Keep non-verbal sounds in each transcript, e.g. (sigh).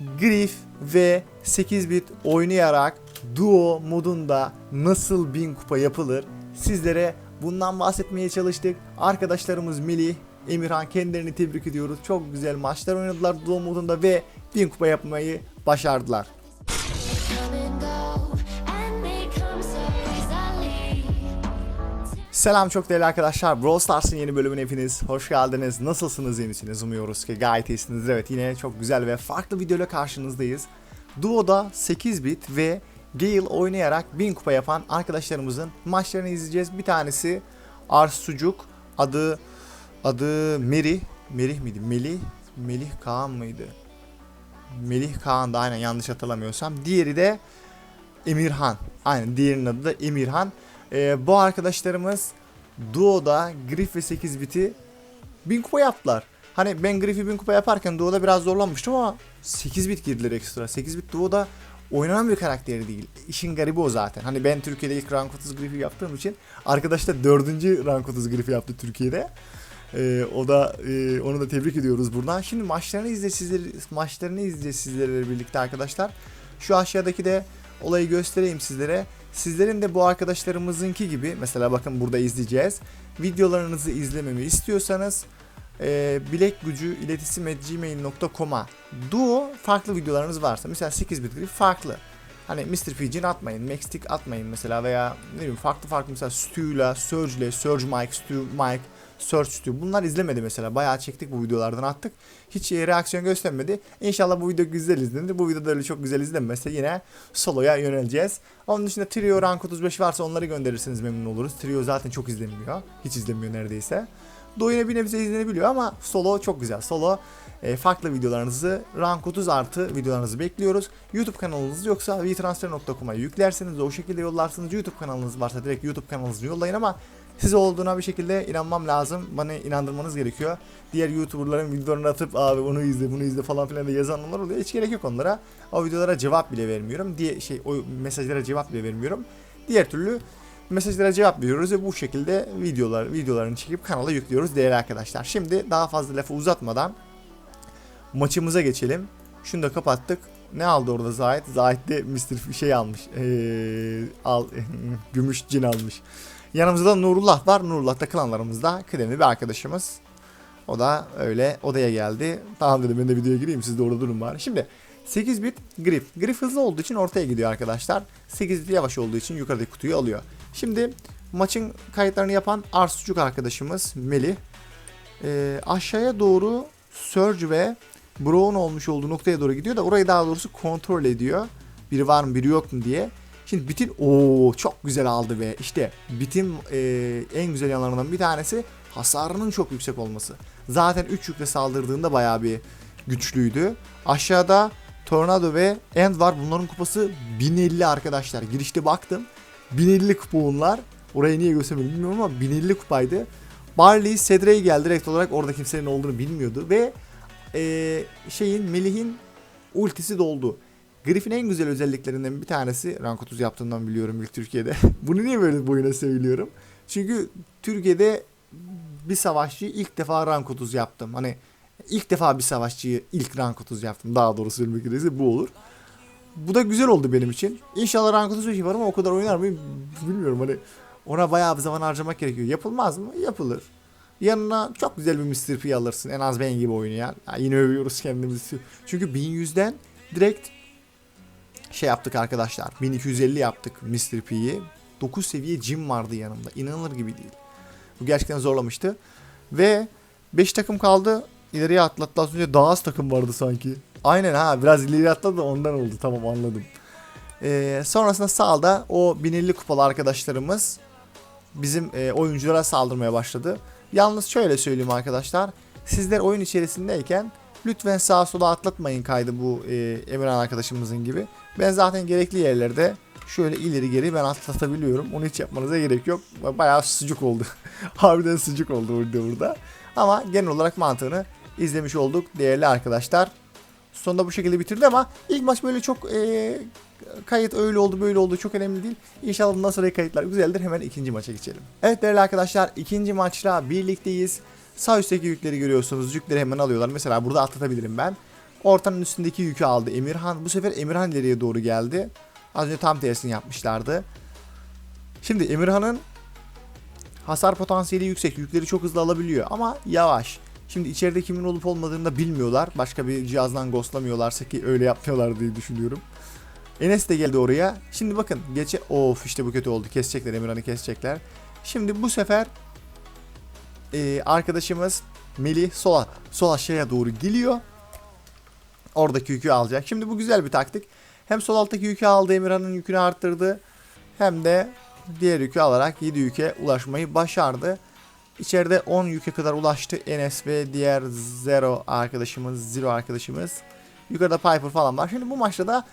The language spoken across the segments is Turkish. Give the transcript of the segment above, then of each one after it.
Griff ve 8 bit oynayarak duo modunda nasıl 1000 kupa yapılır sizlere bundan bahsetmeye çalıştık. Arkadaşlarımız Melih, Emirhan kendilerini tebrik ediyoruz. Çok güzel maçlar oynadılar duo modunda ve 1000 kupa yapmayı başardılar. Selam çok değerli arkadaşlar. Brawl Stars'ın yeni bölümüne hepiniz hoş geldiniz. Nasılsınız, iyi misiniz? Umuyoruz ki gayet iyisiniz. Evet yine çok güzel ve farklı videoyla karşınızdayız. Duo'da 8 bit ve Gale oynayarak 1000 kupa yapan arkadaşlarımızın maçlarını izleyeceğiz. Bir tanesi Ars Sucuk, adı adı Merih, Merih miydi? Melih, Melih Kaan mıydı? Melih Kaan da aynen yanlış hatırlamıyorsam. Diğeri de Emirhan. Aynen diğerinin adı da Emirhan. Ee, bu arkadaşlarımız Duo'da Griff ve 8 biti 1000 kupa yaptılar. Hani ben Griff'i 1000 kupa yaparken Duo'da biraz zorlanmıştım ama 8 bit girdiler ekstra. 8 bit Duo'da oynanan bir karakteri değil. İşin garibi o zaten. Hani ben Türkiye'de ilk rank 30 Griff'i yaptığım için arkadaş da 4. rank 30 Griff'i yaptı Türkiye'de. Ee, o da e, onu da tebrik ediyoruz buradan. Şimdi maçlarını izle sizleri maçlarını izle sizlerle birlikte arkadaşlar. Şu aşağıdaki de olayı göstereyim sizlere. Sizlerin de bu arkadaşlarımızınki gibi mesela bakın burada izleyeceğiz. Videolarınızı izlememi istiyorsanız e, bilek gücü iletişim gmail.com'a duo farklı videolarınız varsa mesela 8 bit gibi farklı. Hani Mr. Pigeon atmayın, Maxtick atmayın mesela veya ne bileyim farklı farklı mesela Stu'yla, Surge'le, Surge Mike, Stu Mike, Search Stu bunlar izlemedi mesela. Bayağı çektik bu videolardan attık. Hiç e, reaksiyon göstermedi. İnşallah bu video güzel izlenir. Bu videoda öyle çok güzel izlenmezse yine soloya yöneleceğiz. Onun dışında Trio Rank 35 varsa onları gönderirseniz memnun oluruz. Trio zaten çok izlenmiyor. Hiç izlenmiyor neredeyse. Do yine bir nebze izlenebiliyor ama solo çok güzel. Solo e, farklı videolarınızı rank 30 artı videolarınızı bekliyoruz. YouTube kanalınız yoksa vtransfer.com'a yüklerseniz o şekilde yollarsınız. YouTube kanalınız varsa direkt YouTube kanalınızı yollayın ama size olduğuna bir şekilde inanmam lazım. Bana inandırmanız gerekiyor. Diğer YouTuber'ların videolarını atıp abi onu izle bunu izle falan filan da yazanlar oluyor. Hiç gerek yok onlara. O videolara cevap bile vermiyorum. Diye şey o mesajlara cevap bile vermiyorum. Diğer türlü mesajlara cevap veriyoruz ve bu şekilde videolar videolarını çekip kanala yüklüyoruz değerli arkadaşlar. Şimdi daha fazla lafı uzatmadan maçımıza geçelim. Şunu da kapattık. Ne aldı orada Zahit? Zahit de Mr. şey almış. Ee, al, (laughs) gümüş cin almış. Yanımızda da Nurullah var. Nurullah da klanlarımızda kıdemli bir arkadaşımız. O da öyle odaya geldi. Tamam dedim ben de videoya gireyim siz de orada durun bari. Şimdi 8 bit grip. Grip hızlı olduğu için ortaya gidiyor arkadaşlar. 8 bit yavaş olduğu için yukarıdaki kutuyu alıyor. Şimdi maçın kayıtlarını yapan Arsucuk arkadaşımız Melih. Ee, aşağıya doğru Surge ve Brown olmuş olduğu noktaya doğru gidiyor da orayı daha doğrusu kontrol ediyor. Biri var mı biri yok mu diye. Şimdi bitin o çok güzel aldı ve işte bitin e, en güzel yanlarından bir tanesi hasarının çok yüksek olması. Zaten 3 yükle saldırdığında bayağı bir güçlüydü. Aşağıda Tornado ve End var. Bunların kupası 1050 arkadaşlar. Girişte baktım. 1050 kupa bunlar. Orayı niye göstermedim bilmiyorum ama 1050 kupaydı. Barley, Cedrey geldi direkt olarak orada kimsenin olduğunu bilmiyordu ve e, şeyin Melih'in ultisi doldu. Griff'in en güzel özelliklerinden bir tanesi rank 30 yaptığından biliyorum ilk Türkiye'de. (laughs) Bunu niye böyle boyuna söylüyorum? Çünkü Türkiye'de bir savaşçıyı ilk defa rank 30 yaptım. Hani ilk defa bir savaşçıyı ilk rank 30 yaptım. Daha doğru söylemek gerekirse bu olur. Bu da güzel oldu benim için. İnşallah rank 30 yaparım ama o kadar oynar mıyım bilmiyorum. Hani ona bayağı bir zaman harcamak gerekiyor. Yapılmaz mı? Yapılır. Yanına çok güzel bir Mr. P alırsın. En az ben gibi oynayan. Ya yine övüyoruz kendimizi. Çünkü 1100'den direkt şey yaptık arkadaşlar. 1250 yaptık Mr. P'yi. 9 seviye Jim vardı yanımda. İnanılır gibi değil. Bu gerçekten zorlamıştı. Ve 5 takım kaldı. İleriye atlattı. Az önce daha az takım vardı sanki. Aynen ha biraz ileri atladı da ondan oldu. Tamam anladım. Ee, sonrasında sağda o 1050 kupalı arkadaşlarımız bizim e, oyunculara saldırmaya başladı. Yalnız şöyle söyleyeyim arkadaşlar. Sizler oyun içerisindeyken lütfen sağa sola atlatmayın kaydı bu e, Emirhan arkadaşımızın gibi. Ben zaten gerekli yerlerde şöyle ileri geri ben atlatabiliyorum. Onu hiç yapmanıza gerek yok. Bayağı sıcak oldu. (laughs) Harbiden sıcak oldu burada burada. Ama genel olarak mantığını izlemiş olduk değerli arkadaşlar. Sonunda bu şekilde bitirdi ama ilk maç böyle çok e, kayıt öyle oldu böyle oldu çok önemli değil. İnşallah bundan sonra kayıtlar güzeldir. Hemen ikinci maça geçelim. Evet değerli arkadaşlar ikinci maçla birlikteyiz. Sağ üstteki yükleri görüyorsunuz. Yükleri hemen alıyorlar. Mesela burada atlatabilirim ben. Ortanın üstündeki yükü aldı Emirhan. Bu sefer Emirhan ileriye doğru geldi. Az önce tam tersini yapmışlardı. Şimdi Emirhan'ın hasar potansiyeli yüksek. Yükleri çok hızlı alabiliyor ama yavaş. Şimdi içeride kimin olup olmadığını da bilmiyorlar. Başka bir cihazdan ghostlamıyorlarsa ki öyle yapmıyorlar diye düşünüyorum. Enes de geldi oraya. Şimdi bakın geçe of işte bu kötü oldu. Kesecekler Emirhan'ı kesecekler. Şimdi bu sefer e, arkadaşımız Melih sola sol aşağıya doğru geliyor. Oradaki yükü alacak. Şimdi bu güzel bir taktik. Hem sol alttaki yükü aldı Emirhan'ın yükünü arttırdı. Hem de diğer yükü alarak 7 yüke ulaşmayı başardı. İçeride 10 yüke kadar ulaştı Enes ve diğer Zero arkadaşımız, Zero arkadaşımız. Yukarıda Piper falan var. Şimdi bu maçta da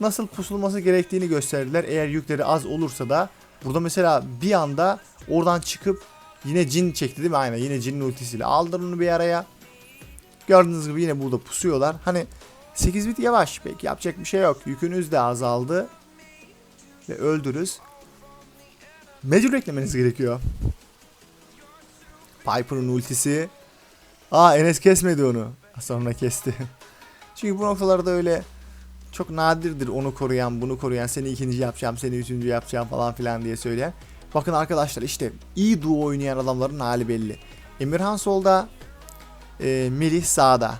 nasıl pusulması gerektiğini gösterdiler. Eğer yükleri az olursa da burada mesela bir anda oradan çıkıp yine cin çekti değil mi? Aynen yine cinin ultisiyle aldı onu bir araya. Gördüğünüz gibi yine burada pusuyorlar. Hani 8 bit yavaş. Peki yapacak bir şey yok. Yükünüz de azaldı. Ve öldürürüz. Mecbur eklemeniz gerekiyor. Piper'ın ultisi. Aa Enes kesmedi onu. Sonra kesti. (laughs) Çünkü bu noktalarda öyle çok nadirdir onu koruyan, bunu koruyan, seni ikinci yapacağım, seni üçüncü yapacağım falan filan diye söyleyen. Bakın arkadaşlar işte iyi duo oynayan adamların hali belli. Emirhan solda, e, Melih sağda.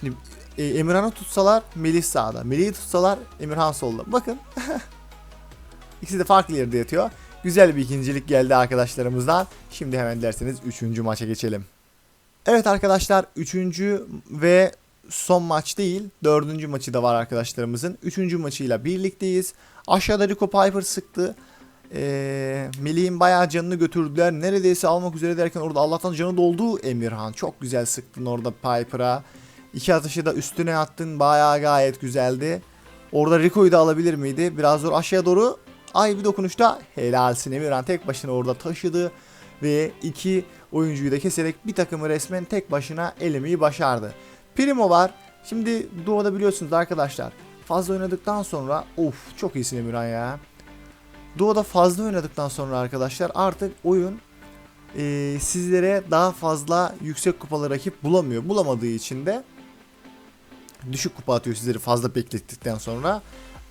Şimdi e, Emirhan'ı tutsalar Melih sağda. Melih'i tutsalar Emirhan solda. Bakın. (laughs) İkisi de farklı yerde yatıyor. Güzel bir ikincilik geldi arkadaşlarımızdan. Şimdi hemen derseniz 3. maça geçelim. Evet arkadaşlar 3. ve son maç değil 4. maçı da var arkadaşlarımızın. 3. maçıyla birlikteyiz. Aşağıda Rico Piper sıktı. Ee, Melih'in bayağı canını götürdüler. Neredeyse almak üzere derken orada Allah'tan canı doldu Emirhan. Çok güzel sıktın orada Piper'a. İki atışı da üstüne attın. Bayağı gayet güzeldi. Orada Rico'yu da alabilir miydi? Biraz zor aşağıya doğru. Ay bir dokunuşta helalsin Emirhan tek başına orada taşıdı. Ve iki oyuncuyu da keserek bir takımı resmen tek başına elemeyi başardı. Primo var. Şimdi Duo'da biliyorsunuz arkadaşlar. Fazla oynadıktan sonra of çok iyisin Emirhan ya. Duo'da fazla oynadıktan sonra arkadaşlar artık oyun eee, sizlere daha fazla yüksek kupalı rakip bulamıyor. Bulamadığı için de düşük kupa atıyor sizleri fazla beklettikten sonra.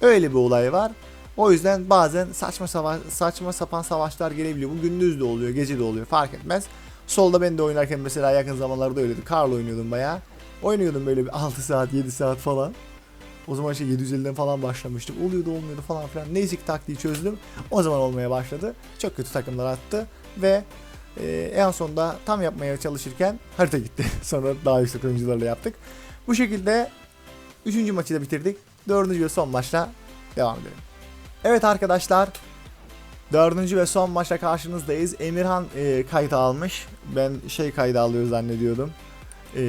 Öyle bir olay var. O yüzden bazen saçma savaş, saçma sapan savaşlar gelebiliyor. Bu gündüz de oluyor, gece de oluyor fark etmez. Solda ben de oynarken mesela yakın zamanlarda öyleydi. Karl oynuyordum bayağı. Oynuyordum böyle bir 6 saat 7 saat falan. O zaman işte 750'den falan başlamıştım. Oluyordu olmuyordu falan filan. Neyse ki taktiği çözdüm. O zaman olmaya başladı. Çok kötü takımlar attı. Ve e, en sonunda tam yapmaya çalışırken harita gitti. (laughs) Sonra daha yüksek oyuncularla yaptık. Bu şekilde 3. maçı da bitirdik. 4. ve son maçla devam edelim. Evet arkadaşlar. Dördüncü ve son maçla karşınızdayız. Emirhan e, kayıt almış. Ben şey kaydı alıyor zannediyordum. E,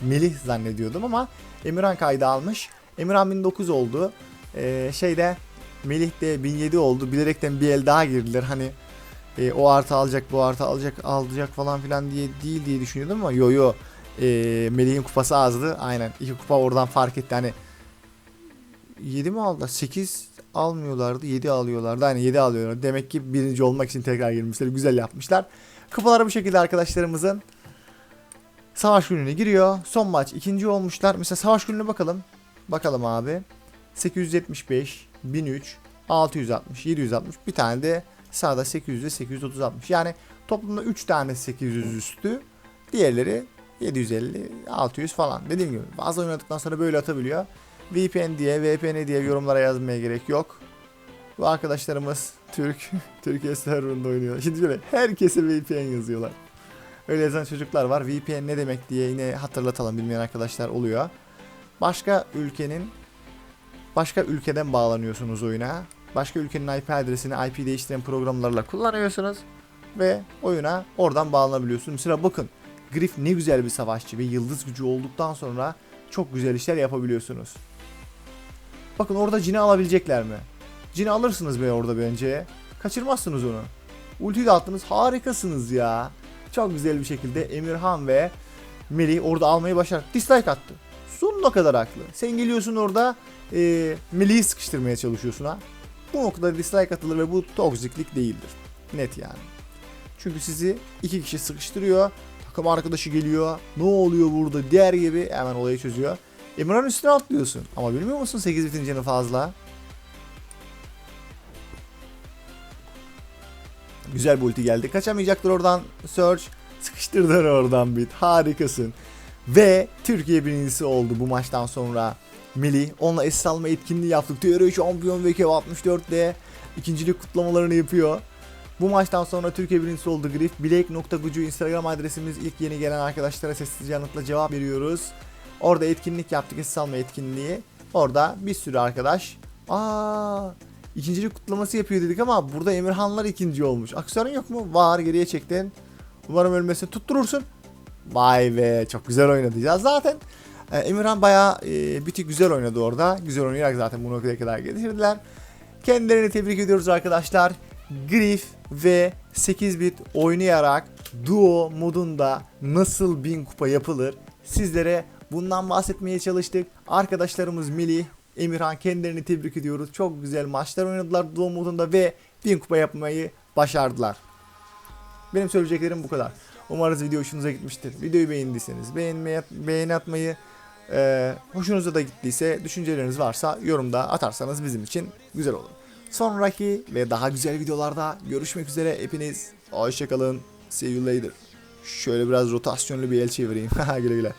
Melih zannediyordum ama Emirhan kaydı almış. Emirhan 1009 oldu. E, şeyde Melih de 1007 oldu. Bilerekten bir el daha girdiler. Hani e, o artı alacak bu artı alacak alacak falan filan diye değil diye düşünüyordum ama yo yo. E, Melih'in kupası azdı. Aynen. iki kupa oradan fark etti. Hani 7 mi aldılar? 8 almıyorlardı. 7 alıyorlardı. Hani 7 alıyorlar. Demek ki birinci olmak için tekrar girmişler. Güzel yapmışlar. Kupaları bu şekilde arkadaşlarımızın savaş gününe giriyor. Son maç ikinci olmuşlar. Mesela savaş gününe bakalım. Bakalım abi. 875, 1003, 660, 760. Bir tane de sağda 800 ve 830 Yani toplamda 3 tane 800 üstü. Diğerleri 750, 600 falan. Dediğim gibi bazı oynadıktan sonra böyle atabiliyor. VPN diye, VPN diye yorumlara yazmaya gerek yok. Bu arkadaşlarımız Türk, (laughs) Türkiye serverında oynuyor. Şimdi şöyle herkese VPN yazıyorlar. Öyle yazan çocuklar var. VPN ne demek diye yine hatırlatalım bilmeyen arkadaşlar oluyor. Başka ülkenin başka ülkeden bağlanıyorsunuz oyuna. Başka ülkenin IP adresini IP değiştiren programlarla kullanıyorsunuz ve oyuna oradan bağlanabiliyorsunuz. Mesela bakın Griff ne güzel bir savaşçı ve yıldız gücü olduktan sonra çok güzel işler yapabiliyorsunuz. Bakın orada Cin'i alabilecekler mi? Cin'i alırsınız be orada bence. Kaçırmazsınız onu. Ultiyi de attınız. Harikasınız ya. Çok güzel bir şekilde Emirhan ve Melih orada almayı başar. Dislike attı. Sonuna kadar haklı. Sen geliyorsun orada e, Melih'i sıkıştırmaya çalışıyorsun ha. Bu noktada dislike atılır ve bu toksiklik değildir. Net yani. Çünkü sizi iki kişi sıkıştırıyor. Takım arkadaşı geliyor. Ne oluyor burada der gibi hemen olayı çözüyor. Emirhan üstüne atlıyorsun. Ama bilmiyor musun 8 bitin canı fazla. Güzel bir ulti geldi. Kaçamayacaktır oradan Surge. Sıkıştırdılar oradan bit. Harikasın. Ve Türkiye birincisi oldu bu maçtan sonra. Melih onunla es alma etkinliği yaptık. TR şampiyon ve 64'de ikincilik kutlamalarını yapıyor. Bu maçtan sonra Türkiye birincisi oldu Grif. Bilek.gucu Instagram adresimiz ilk yeni gelen arkadaşlara sessiz yanıtla cevap veriyoruz. Orada etkinlik yaptık es alma etkinliği. Orada bir sürü arkadaş. Aa, ikincilik kutlaması yapıyor dedik ama burada Emirhanlar ikinci olmuş. Aksiyonun yok mu? Var geriye çektin. Umarım ölmesini tutturursun. Vay be çok güzel oynadı. Ya zaten e, Emirhan bayağı e, bir tık güzel oynadı orada. Güzel oynayarak zaten bu noktaya kadar getirdiler. Kendilerini tebrik ediyoruz arkadaşlar. Griff ve 8 bit oynayarak duo modunda nasıl 1000 kupa yapılır sizlere bundan bahsetmeye çalıştık. Arkadaşlarımız Melih, Emirhan kendilerini tebrik ediyoruz. Çok güzel maçlar oynadılar duo modunda ve 1000 kupa yapmayı başardılar. Benim söyleyeceklerim bu kadar. Umarız video hoşunuza gitmiştir. Videoyu beğendiyseniz beğenmeyi, beğeni atmayı, e, hoşunuza da gittiyse düşünceleriniz varsa yorumda atarsanız bizim için güzel olur. Sonraki ve daha güzel videolarda görüşmek üzere. Hepiniz hoşçakalın. See you later. Şöyle biraz rotasyonlu bir el çevireyim. (laughs) güle güle.